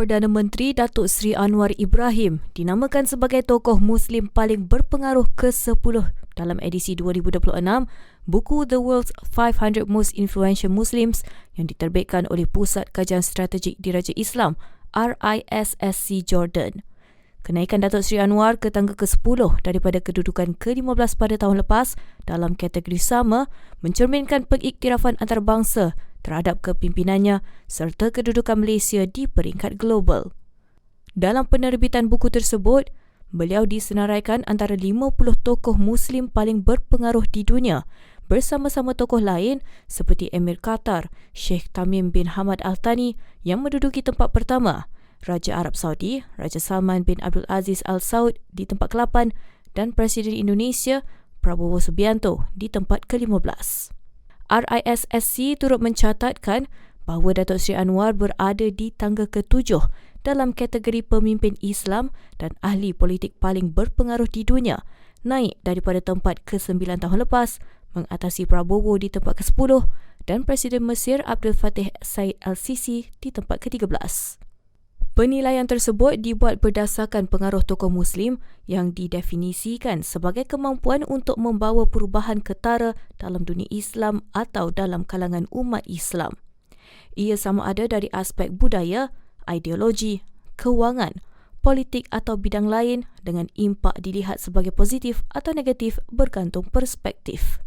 Perdana Menteri Datuk Seri Anwar Ibrahim dinamakan sebagai tokoh Muslim paling berpengaruh ke-10 dalam edisi 2026 buku The World's 500 Most Influential Muslims yang diterbitkan oleh Pusat Kajian Strategik Diraja Islam RISSC Jordan. Kenaikan Datuk Seri Anwar ke tangga ke-10 daripada kedudukan ke-15 pada tahun lepas dalam kategori sama mencerminkan pengiktirafan antarabangsa terhadap kepimpinannya serta kedudukan Malaysia di peringkat global. Dalam penerbitan buku tersebut, beliau disenaraikan antara 50 tokoh Muslim paling berpengaruh di dunia bersama-sama tokoh lain seperti Emir Qatar, Sheikh Tamim bin Hamad Al Thani yang menduduki tempat pertama, Raja Arab Saudi, Raja Salman bin Abdul Aziz Al Saud di tempat ke-8 dan Presiden Indonesia, Prabowo Subianto di tempat ke-15. RISSC turut mencatatkan bahawa Datuk Seri Anwar berada di tangga ketujuh dalam kategori pemimpin Islam dan ahli politik paling berpengaruh di dunia, naik daripada tempat ke-9 tahun lepas mengatasi Prabowo di tempat ke-10 dan Presiden Mesir Abdul Fattah Said Al-Sisi di tempat ke-13. Penilaian tersebut dibuat berdasarkan pengaruh tokoh Muslim yang didefinisikan sebagai kemampuan untuk membawa perubahan ketara dalam dunia Islam atau dalam kalangan umat Islam. Ia sama ada dari aspek budaya, ideologi, kewangan, politik atau bidang lain dengan impak dilihat sebagai positif atau negatif bergantung perspektif.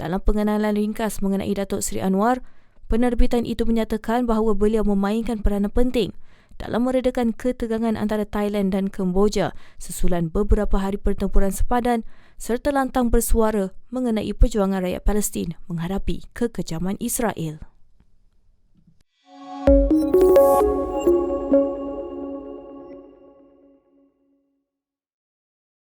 Dalam pengenalan ringkas mengenai Datuk Seri Anwar, penerbitan itu menyatakan bahawa beliau memainkan peranan penting – dalam meredakan ketegangan antara Thailand dan Kemboja susulan beberapa hari pertempuran sepadan serta lantang bersuara mengenai perjuangan rakyat Palestin menghadapi kekejaman Israel.